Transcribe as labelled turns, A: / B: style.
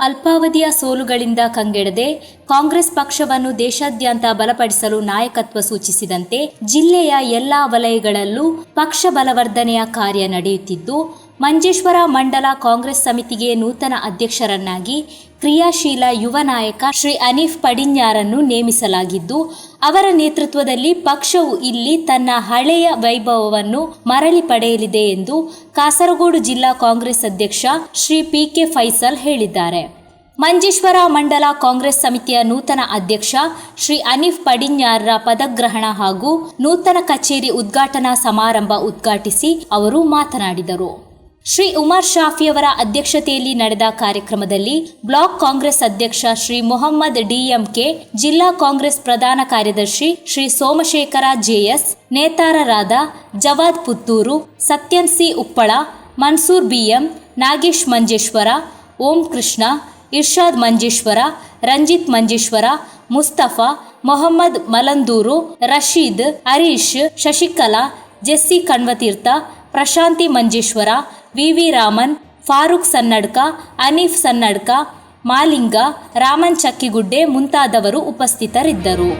A: ಅಲ್ಪಾವಧಿಯ ಸೋಲುಗಳಿಂದ ಕಂಗೆಡದೆ ಕಾಂಗ್ರೆಸ್ ಪಕ್ಷವನ್ನು ದೇಶಾದ್ಯಂತ ಬಲಪಡಿಸಲು ನಾಯಕತ್ವ ಸೂಚಿಸಿದಂತೆ ಜಿಲ್ಲೆಯ ಎಲ್ಲಾ ವಲಯಗಳಲ್ಲೂ ಪಕ್ಷ ಬಲವರ್ಧನೆಯ ಕಾರ್ಯ ನಡೆಯುತ್ತಿದ್ದು ಮಂಜೇಶ್ವರ ಮಂಡಲ ಕಾಂಗ್ರೆಸ್ ಸಮಿತಿಗೆ ನೂತನ ಅಧ್ಯಕ್ಷರನ್ನಾಗಿ ಕ್ರಿಯಾಶೀಲ ಯುವ ನಾಯಕ ಶ್ರೀ ಅನೀಫ್ ಪಡಿನ್ಯಾರನ್ನು ನೇಮಿಸಲಾಗಿದ್ದು, ಅವರ ನೇತೃತ್ವದಲ್ಲಿ ಪಕ್ಷವು ಇಲ್ಲಿ ತನ್ನ ಹಳೆಯ ವೈಭವವನ್ನು ಮರಳಿ ಪಡೆಯಲಿದೆ ಎಂದು ಕಾಸರಗೋಡು ಜಿಲ್ಲಾ ಕಾಂಗ್ರೆಸ್ ಅಧ್ಯಕ್ಷ ಶ್ರೀ ಪಿ ಕೆ ಫೈಸಲ್ ಹೇಳಿದ್ದಾರೆ. ಮಂಜೇಶ್ವರ ಮಂಡಲ ಕಾಂಗ್ರೆಸ್ ಸಮಿತಿಯ ನೂತನ ಅಧ್ಯಕ್ಷ ಶ್ರೀ ಅನೀಫ್ ಪಡಿನ್ಯಾರ್ರ ಪದಗ್ರಹಣ ಹಾಗೂ ನೂತನ ಕಚೇರಿ ಉದ್ಘಾಟನಾ ಸಮಾರಂಭ ಉದ್ಘಾಟಿಸಿ ಅವರು ಮಾತನಾಡಿದರು. ಶ್ರೀ ಉಮರ್ ಶಾಫಿಯವರ ಅಧ್ಯಕ್ಷತೆಯಲ್ಲಿ ನಡೆದ ಕಾರ್ಯಕ್ರಮದಲ್ಲಿ ಬ್ಲಾಕ್ ಕಾಂಗ್ರೆಸ್ ಅಧ್ಯಕ್ಷ ಶ್ರೀ ಮೊಹಮ್ಮದ್ ಡಿಎಂಕೆ, ಜಿಲ್ಲಾ ಕಾಂಗ್ರೆಸ್ ಪ್ರಧಾನ ಕಾರ್ಯದರ್ಶಿ Shri Somashekhara JS, ನೇತಾರರಾದ Jawad Puttur, Satyan C Uppala, Mansoor BM, Nagesh Manjeshwar, Om Krishna, Irshad Manjeshwar, Ranjith Manjeshwar, Mustafa, Mohammed Malanduru, Rasheed, Harish, Shashikala Jessy Kanvatheertha, Prashanthi Manjeshwar, VV Raman, Farooq ಸನ್ನಡ್ಕ, Aneef Sannadka, Malinga, Raman Chakkigudde ಮುಂತಾದವರು ಉಪಸ್ಥಿತರಿದ್ದರು.